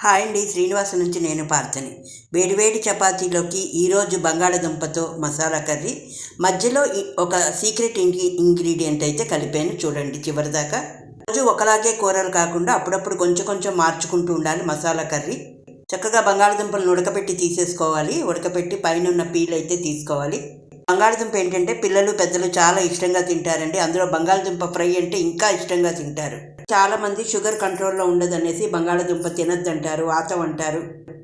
Hi అండి శ్రీనివాస నుంచి నేను పార్థని వేడివేడి చపాతీలోకి ఈరోజు బంగాళదుంపతో మసాలా కర్రీ. మధ్యలో ఒక సీక్రెట్ ఇంగ్రీ ఇంగ్రీడియంట్ అయితే కలిపాను చూడండి చివరిదాకా. రోజు ఒకలాగే కూరలు కాకుండా అప్పుడప్పుడు కొంచెం కొంచెం మార్చుకుంటూ ఉండాలి మసాలా కర్రీ. చక్కగా బంగాళదుంపలను ఉడకపెట్టి తీసేసుకోవాలి ఉడకపెట్టి పైన ఉన్న పీల్ అయితే తీసుకోవాలి. బంగాళదుంప ఏంటంటే పిల్లలు పెద్దలు చాలా ఇష్టంగా తింటారండి. అందులో బంగాళదుంప ఫ్రై అంటే ఇంకా ఇష్టంగా తింటారు. చాలా మంది షుగర్ కంట్రోల్లో ఉండదనేసి బంగాళాదుంప తినద్దంటారు ఆతం అంటారు.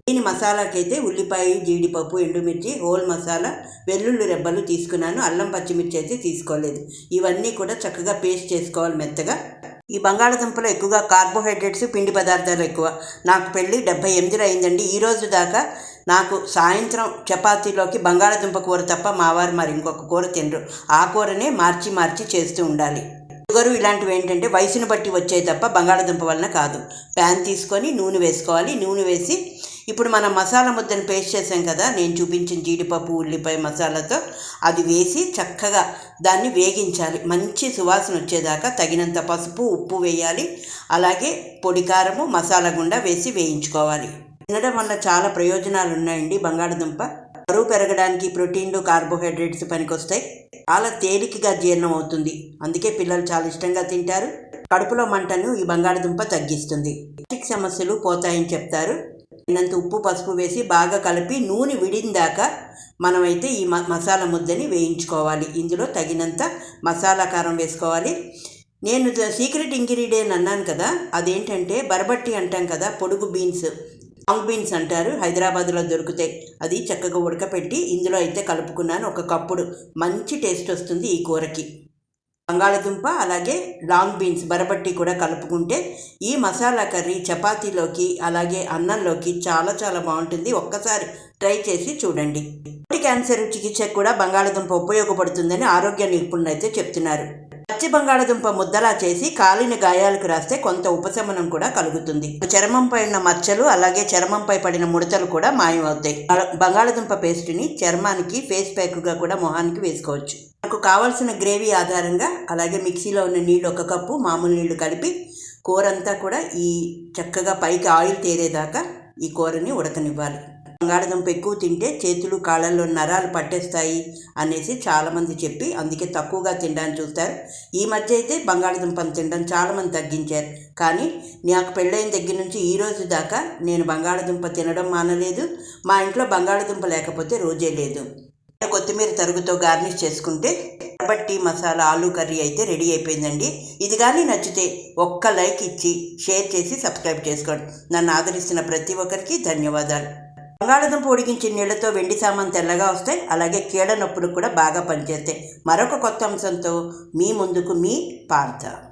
దీని మసాలాకైతే ఉల్లిపాయ జీడిపప్పు ఎండుమిర్చి హోల్ మసాలా వెల్లుల్లి రెబ్బలు తీసుకున్నాను. అల్లం పచ్చిమిర్చి అయితే తీసుకోలేదు. ఇవన్నీ కూడా చక్కగా పేస్ట్ చేసుకోవాలి మెత్తగా. ఈ బంగాళదుంపలో ఎక్కువగా కార్బోహైడ్రేట్స్ పిండి పదార్థాలు ఎక్కువ. నాకు పెళ్ళి డెబ్బై ఎనిమిదిలో అయిందండి. ఈ రోజు దాకా నాకు సాయంత్రం చపాతీలోకి బంగాళదుంప కూర తప్ప మావారు మరి ఇంకొక కూర తినరు. ఆ కూరనే మార్చి మార్చి చేస్తూ ఉండాలి. షుగరు ఇలాంటివి ఏంటంటే వయసును బట్టి వచ్చాయి తప్ప బంగాళదుంప వలన కాదు. ప్యాన్ తీసుకొని నూనె వేసుకోవాలి. నూనె వేసి ఇప్పుడు మనం మసాలా ముద్దను పేస్ట్ చేసాం కదా నేను చూపించిన జీడిపప్పు ఉల్లిపాయ మసాలాతో అది వేసి చక్కగా దాన్ని వేగించాలి. మంచి సువాసన వచ్చేదాకా తగినంత పసుపు ఉప్పు వేయాలి. అలాగే పొడి కారము మసాలా గుండా వేసి వేయించుకోవాలి. తినడం వల్ల చాలా ప్రయోజనాలు ఉన్నాయండి బంగాళదుంప. బరువు పెరగడానికి ప్రోటీన్లు కార్బోహైడ్రేట్స్ పనికొస్తాయి. చాలా తేలికగా జీర్ణం అవుతుంది. అందుకే పిల్లలు చాలా ఇష్టంగా తింటారు. కడుపులో మంటను ఈ బంగాళదుంప తగ్గిస్తుంది. గ్యాస్ట్రిక్ సమస్యలు పోతాయని చెప్తారు. తగినంత ఉప్పు పసుపు వేసి బాగా కలిపి నూనె విడిందాక మనమైతే ఈ మ మసాలా ముద్దని వేయించుకోవాలి. ఇందులో తగినంత మసాలా కారం వేసుకోవాలి. నేను సీక్రెట్ ఇంగ్రీడియంట్ అన్నాను కదా అదేంటంటే బరబట్టి అంటాం కదా పొడుగు బీన్స్. లాంగ్ బీన్స్ అంటారు. హైదరాబాద్లో దొరుకుతాయి అది చక్కగా ఉడకపెట్టి ఇందులో అయితే కలుపుకున్నాను. ఒక కప్పుడు మంచి టేస్ట్ వస్తుంది ఈ కూరకి. బంగాళదుంప అలాగే లాంగ్ బీన్స్ బరబట్టి కూడా కలుపుకుంటే ఈ మసాలా కర్రీ చపాతీలోకి అలాగే అన్నంలోకి చాలా చాలా బాగుంటుంది. ఒక్కసారి ట్రై చేసి చూడండి. క్యాన్సర్ చికిత్సకు కూడా బంగాళదుంప ఉపయోగపడుతుందని ఆరోగ్య నిపుణులు అయితే చెప్తున్నారు. పచ్చి బంగాళదుంప ముద్దలా చేసి కాలిన గాయాలకు రాస్తే కొంత ఉపశమనం కూడా కలుగుతుంది. చర్మంపై ఉన్న మచ్చలు అలాగే చర్మంపై పడిన ముడతలు కూడా మాయమవుతాయి. బంగాళదుంప పేస్ట్ని చర్మానికి ఫేస్ ప్యాక్గా కూడా మొహానికి వేసుకోవచ్చు. మనకు కావాల్సిన గ్రేవీ ఆధారంగా అలాగే మిక్సీలో ఉన్న నీళ్ళు ఒక కప్పు మామూలు నీళ్ళు కలిపి కూర అంతా కూడా ఈ చక్కగా పైకి ఆయిల్ తేరేదాకా ఈ కూరని ఉడకనివ్వాలి. బంగాళదుంప ఎక్కువ తింటే చేతులు కాళ్ళల్లో నరాలు పట్టేస్తాయి అనేసి చాలామంది చెప్పి అందుకే తక్కువగా తినడానికి చూస్తారు. ఈ మధ్య అయితే బంగాళదుంపను తినడం చాలామంది తగ్గించారు. కానీ నాకు పెళ్ళైన దగ్గర నుంచి ఈ రోజు దాకా నేను బంగాళదుంప తినడం మానలేదు. మా ఇంట్లో బంగాళదుంప లేకపోతే రోజే లేదు. కొత్తిమీర తరుగుతో గార్నిష్ చేసుకుంటే బట్టి మసాలా ఆలు కర్రీ అయితే రెడీ అయిపోయిందండి. ఇది కానీ నచ్చితే ఒక్క లైక్ ఇచ్చి షేర్ చేసి సబ్స్క్రైబ్ చేసుకోండి. నన్ను ఆదరిస్తున్న ప్రతి ఒక్కరికి ధన్యవాదాలు. బంగాళాదుంప ఉడికించిన నీళ్ళతో వెండి సామాన్ తెల్లగా వస్తాయి అలాగే కీళ్ళ నొప్పులు కూడా బాగా పనిచేస్తాయి. మరొక కొత్త అంశంతో మీ ముందుకు మీ పార్థ.